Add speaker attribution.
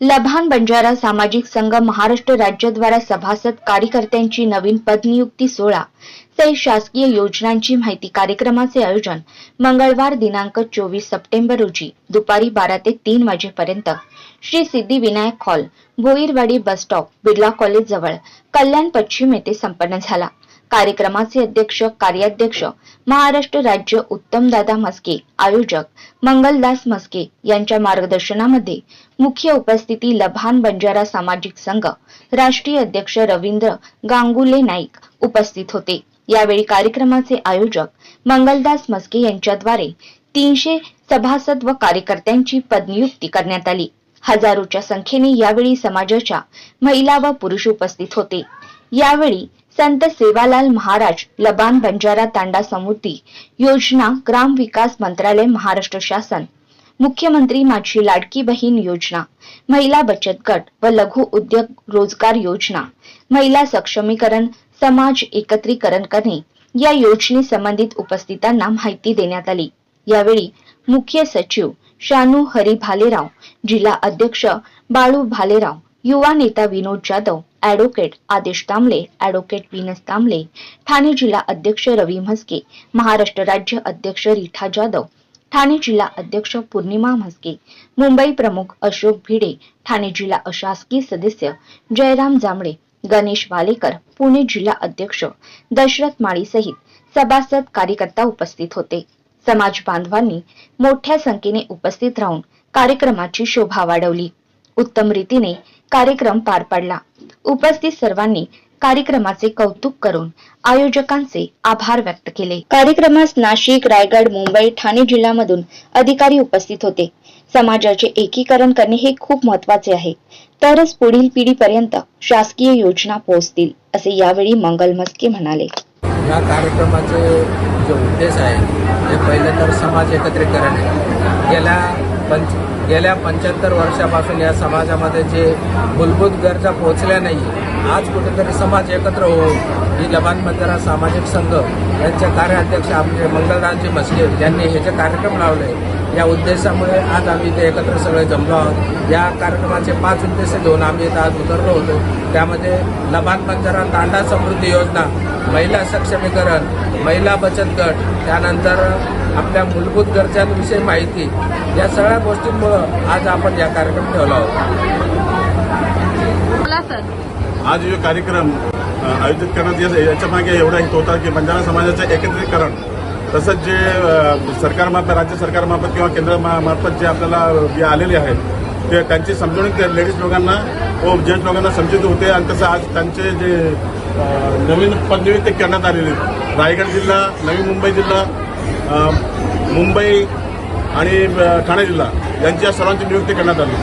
Speaker 1: लभान बंजारा सामाजिक संघ महाराष्ट्र राज्याद्वारा सभासद कार्यकर्त्यांची नवीन पदनियुक्ती सोहळा. सहित शासकीय योजनांची माहिती कार्यक्रमाचे आयोजन मंगळवार दिनांक चोवीस सप्टेंबर रोजी दुपारी बारा ते तीन वाजेपर्यंत. Shri Siddhivinayak hall Bhoirwadi bus stop Birla college जवळ. कल्याण पश्चिम येथे संपन्न झाला. कार्यक्रमाचे अध्यक्ष कार्याध्यक्ष महाराष्ट्र राज्य उत्तमदादा मस्के आयोजक मंगलदास मस्के यांच्या मार्गदर्शनामध्ये मुख्य उपस्थिती लभान बंजारा सामाजिक संघ राष्ट्रीय अध्यक्ष रवींद्र गांगुले नाईक उपस्थित होते. यावेळी कार्यक्रमाचे आयोजक मंगलदास मस्के यांच्याद्वारे तीनशे सभासद व कार्यकर्त्यांची पदनियुक्ती करण्यात आली. हजारोच्या संख्येने यावेळी समाजाच्या महिला व पुरुष उपस्थित होते. यावेळी संत सेवालाल महाराज लबान बंजारा तांडा समिती योजना ग्राम विकास मंत्रालय महाराष्ट्र शासन. मुख्यमंत्री माझी लाडकी बहीण योजना महिला बचत गट व लघु उद्योग रोजगार योजना महिला सक्षमीकरण समाज एकत्रीकरण करणे या योजने संबंधित उपस्थितांना माहिती देण्यात आली. यावेळी मुख्य सचिव शानू हरी भालेराव जिल्हा अध्यक्ष बाळू भालेराव युवा नेता विनोद जाधव ऍडव्होकेट आदेश तांबले ॲडव्होकेट विनस तांबले ठाणे जिल्हा अध्यक्ष रवी म्हस्के महाराष्ट्र राज्य अध्यक्ष रिठा जाधव ठाणे जिल्हा अध्यक्ष पूर्णिमा म्हस्के मुंबई प्रमुख अशोक भिडे ठाणे जिल्हा अशासकीय सदस्य जयराम जांभळे गणेश वालेकर पुणे जिल्हा अध्यक्ष दशरथ माळी सहित सभासद कार्यकर्ता उपस्थित होते. समाज बांधवांनी मोठ्या संख्येने उपस्थित राहून कार्यक्रमाची शोभा वाढवली. उत्तम रीतीने कार्यक्रम पार पडला. उपस्थित सर्वांनी कार्यक्रमाचे कौतुक करून आयोजकांचे आभार व्यक्त केले. कार्यक्रमास नाशिक रायगड मुंबई ठाणे जिल्ह्यामधून अधिकारी उपस्थित होते. समाजाचे एकीकरण करणे हे खूप महत्त्वाचे आहे. तरच पुढील पिढीपर्यंत शासकीय योजना पोहोचतील असे यावेळी मंगल मस्के म्हणाले.
Speaker 2: या कार्यक्रमाचे जे उद्देश आहे ते पहिले तर समाज एकत्रीकरण आहे. गेल्या पंच गेल्या पंच्याहत्तर वर्षापासून या समाजामध्ये जे मूलभूत गरजा पोहोचल्या नाही आज कुठेतरी समाज एकत्र होऊन ही लबान बंजारा सामाजिक संघ यांचे कार्याध्यक्ष आमचे मंगलरावजी मस्के यांनी हे जे कार्यक्रम लावले या उद्देशामुळे आज आम्ही इथे एकत्र सगळे जमलो आहोत. या कार्यक्रमाचे पाच उद्देश घेऊन आम्ही इथं आज उतरलो होतो. त्यामध्ये लबान बंजारा तांडा समृद्धी योजना महिला सक्षमीकरण महिला बचत गट त्यानंतर आपल्या मूलभूत गरजांविषयी माहिती या सगळ्या गोष्टींमुळं आज आपण या कार्यक्रम ठेवला होता.
Speaker 3: आज जो कार्यक्रम आयोजित करण्यात येत याच्या मागे एवढा हित होता की बंजारा समाजाचं एकत्रीकरण तसंच जे सरकारमार्फत राज्य सरकारमार्फत किंवा केंद्रामार्फत जे आपल्याला जे आलेले आहेत ते त्यांची समजून लेडीज लोकांना व जेंट्स लोकांना समजूत होते आणि तसं आज त्यांचे जे नवीन नवीन ते करण्यात आलेली रायगड जिल्हा नवी मुंबई जिल्हा मुंबई आणि ठाणे जिल्हा यांची या सर्वांची नियुक्ती करण्यात आली.